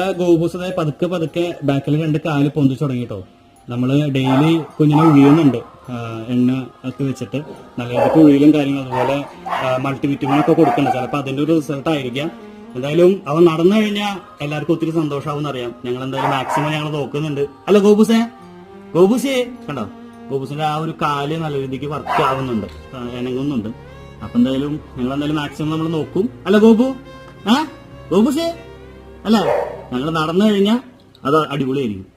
ഗോപൂസതായ പതുക്കെ പതുക്കെ ബാക്കിൽ രണ്ട് കാൽ പൊന്തിച്ചു തുടങ്ങിട്ടോ. നമ്മൾ ഡെയിലി കുഞ്ഞിനെ ഉഴിയുന്നുണ്ട്. എണ്ണ ഒക്കെ വെച്ചിട്ട്. നല്ല രീതിക്ക് ഉഴിയിലും കാര്യങ്ങളും അതുപോലെ മൾട്ടിവിറ്റമിൻ ഒക്കെ കൊടുക്കുന്നുണ്ട് ചിലപ്പോ അതിന്റെ ഒരു റിസൾട്ട് ആയിരിക്കാം. എന്തായാലും അവൻ നടന്നു കഴിഞ്ഞാൽ എല്ലാവർക്കും ഒത്തിരി സന്തോഷമാവും അറിയാം. ഞങ്ങൾ എന്തായാലും മാക്സിമം ഞങ്ങൾ നോക്കുന്നുണ്ട്. അല്ല ഗോപൂസേ? ഗോപൂസേ? കണ്ടോ? ഗോപൂസിന്റെ ആ ഒരു കാൽ നല്ല രീതിക്ക് വർക്ക് ആവുന്നുണ്ട്. ഇണങ്ങുന്നുണ്ട്. അപ്പൊ എന്തായാലും നിങ്ങൾ എന്തായാലും മാക്സിമം നമ്മൾ നോക്കും. അല്ല ഗോപു? ആ? ഗോപൂസേ? അല്ല. ഞങ്ങൾ നടന്നു കഴിഞ്ഞാൽ അത് അടിപൊളിയായിരിക്കും.